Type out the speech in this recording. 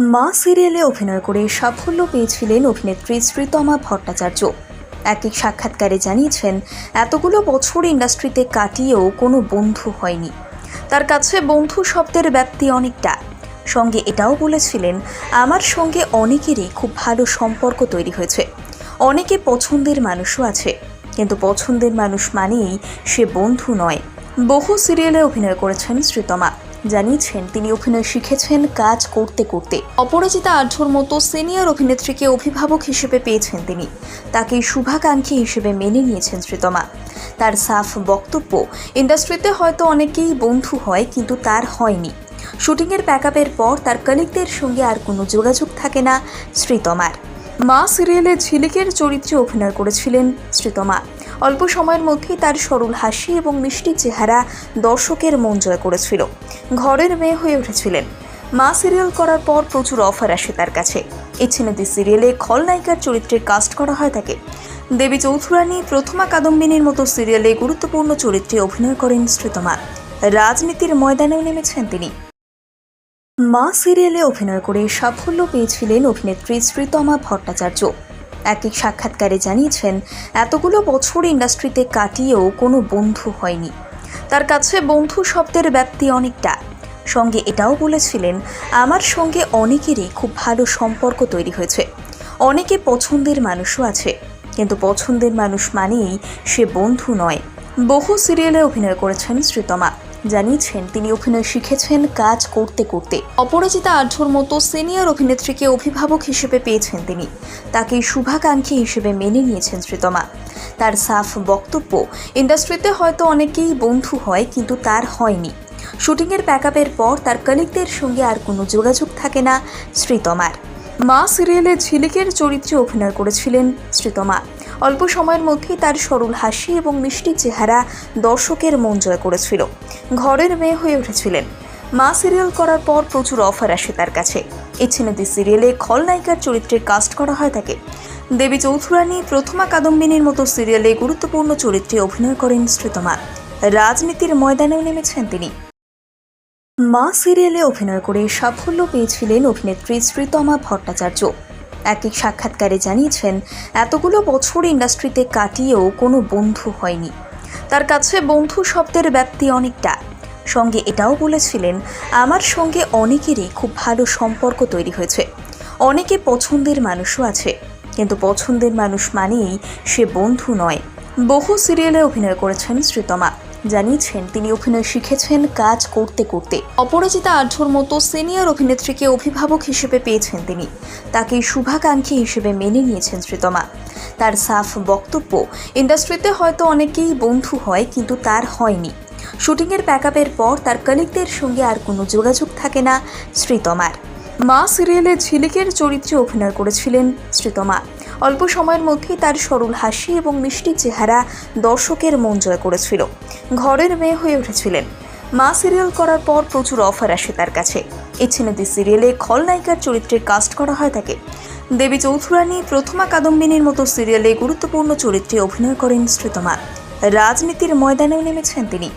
মা সিরিয়ালে অভিনয় করে সাফল্য পেয়েছিলেন অভিনেত্রী শ্রীতমা ভট্টাচার্য। এক এক সাক্ষাৎকারে জানিয়েছেন, এতগুলো বছর ইন্ডাস্ট্রিতে কাটিয়েও কোনো বন্ধু হয়নি। তার কাছে বন্ধু শব্দের ব্যাপ্তি অনেকটা। সঙ্গে এটাও বলেছিলেন, আমার সঙ্গে অনেকেরই খুব ভালো সম্পর্ক তৈরি হয়েছে। অনেকে পছন্দের মানুষও আছে। কিন্তু পছন্দের মানুষ মানেই সে বন্ধু নয়। বহু সিরিয়ালে অভিনয় করেছেন শ্রীতমা জানিয়েছেন, তিনি অভিনয় শিখেছেন কাজ করতে করতে। অপরাজিতা আঢ্যর মতো সিনিয়র অভিনেত্রীকে অভিভাবক হিসেবে পেয়েছেন তিনি। তাকে শুভাকাঙ্ক্ষী হিসেবে মেনে নিয়েছেন শ্রীতমা। তার সাফ বক্তব্য, ইন্ডাস্ট্রিতে হয়তো অনেকেই বন্ধু হয়, কিন্তু তার হয়নি। শুটিংয়ের প্যাকআপের পর তার কলিগদের সঙ্গে আর কোনো যোগাযোগ থাকে না শ্রীতমার। মা সিরিয়ালে ঝিলিকের চরিত্রে অভিনয় করেছিলেন শ্রীতমা। অল্প সময়ের মধ্যেই তার সরল হাসি এবং মিষ্টি চেহারা দর্শকের মন জয় করেছিল। ঘরের মেয়ে হয়ে উঠেছিলেন। মা সিরিয়াল করার পর প্রচুর অফার আসে তার কাছে। ইচ্ছেনদী সিরিয়ালে খলনায়িকার চরিত্রে কাস্ট করা হয় তাকে। দেবী চৌধুরানী প্রথমা কাদম্বিনীর মতো সিরিয়ালে গুরুত্বপূর্ণ চরিত্রে অভিনয় করেন শ্রীতমা। রাজনীতির ময়দানেও নেমেছেন তিনি। মা সিরিয়ালে অভিনয় করে সাফল্য পেয়েছিলেন অভিনেত্রী শ্রীতমা ভট্টাচার্য। এক এক সাক্ষাৎকারে জানিয়েছেন, এতগুলো বছর ইন্ডাস্ট্রিতে কাটিয়েও কোনো বন্ধু হয়নি। তার কাছে বন্ধু শব্দের ব্যাপ্তি অনেকটা। সঙ্গে এটাও বলেছিলেন, আমার সঙ্গে অনেকেরই খুব ভালো সম্পর্ক তৈরি হয়েছে। অনেকে পছন্দের মানুষও আছে। কিন্তু পছন্দের মানুষ মানেই সে বন্ধু নয়। বহু সিরিয়ালে অভিনয় করেছেন শ্রীতমা। জানিয়েছেন, তিনি অভিনয় শিখেছেন কাজ করতে করতে। অপরাজিতা আঢ্যর মতো সিনিয়র অভিনেত্রীকে অভিভাবক হিসেবে পেয়েছেন তিনি। তাকে শুভাকাঙ্ক্ষী হিসেবে মেনে নিয়েছেন শ্রীতমা। তার সাফ বক্তব্য, ইন্ডাস্ট্রিতে হয়তো অনেকেই বন্ধু হয়, কিন্তু তার হয়নি। শুটিংয়ের প্যাকআপের পর তার কলিগদের সঙ্গে আর কোনো যোগাযোগ থাকে না শ্রীতমার। মা সিরিয়ালে ঝিলিকের চরিত্রে অভিনয় করেছিলেন শ্রীতমা। অল্প সময়ের মধ্যেই তার সরল হাসি এবং মিষ্টি চেহারা দর্শকের মন জয় করেছিল। ঘরের মেয়ে হয়ে উঠেছিলেন। মা সিরিয়াল করার পর প্রচুর অফার আসে তার কাছে। ইচ্ছেনদী সিরিয়ালে খলনায়িকার চরিত্রে কাস্ট করা হয় তাকে। দেবী চৌধুরানী প্রথমা কাদম্বিনীর মতো সিরিয়ালে গুরুত্বপূর্ণ চরিত্রে অভিনয় করেন শ্রীতমা। রাজনীতির ময়দানেও নেমেছেন তিনি। মা সিরিয়ালে অভিনয় করে সাফল্য পেয়েছিলেন অভিনেত্রী শ্রীতমা ভট্টাচার্য। এক এক সাক্ষাৎকারে জানিয়েছেন, এতগুলো বছর ইন্ডাস্ট্রিতে কাটিয়েও কোনো বন্ধু হয়নি। তার কাছে বন্ধু শব্দের ব্যাপ্তি অনেকটা। সঙ্গে এটাও বলেছিলেন, আমার সঙ্গে অনেকেরই খুব ভালো সম্পর্ক তৈরি হয়েছে। অনেকে পছন্দের মানুষও আছে। কিন্তু পছন্দের মানুষ মানেই সে বন্ধু নয়। বহু সিরিয়ালে অভিনয় করেছেন শ্রীতমা জানিয়েছেন, তিনি অভিনয় শিখেছেন কাজ করতে করতে। অপরাজিতা আঢ্যর মতো সিনিয়র অভিনেত্রীকে অভিভাবক হিসেবে পেয়েছেন তিনি। তাকে শুভাকাঙ্ক্ষী হিসেবে মেনে নিয়েছেন শ্রীতমা। তার সাফ বক্তব্য, ইন্ডাস্ট্রিতে হয়তো অনেকেই বন্ধু হয়, কিন্তু তার হয়নি। শুটিংয়ের প্যাকআপের পর তার কলিগদের সঙ্গে আর কোনো যোগাযোগ থাকে না শ্রীতমার। মা সিরিয়ালে ঝিলিকের চরিত্রে অভিনয় করেছিলেন শ্রীতমা। অল্প সময়ের মধ্যেই তার সরল হাসি এবং মিষ্টি চেহারা দর্শকের মন জয় করেছিল। ঘরের মেয়ে হয়ে উঠেছিলেন। মা সিরিয়াল করার পর প্রচুর অফার আসে তার কাছে। ইচ্ছেনদী সিরিয়ালে খলনায়িকার চরিত্রে কাস্ট করা হয় তাকে। দেবী চৌধুরানী প্রথমা কাদম্বিনীর মতো সিরিয়ালে গুরুত্বপূর্ণ চরিত্রে অভিনয় করেন শ্রীতমা। রাজনীতির ময়দানেও নেমেছেন তিনি।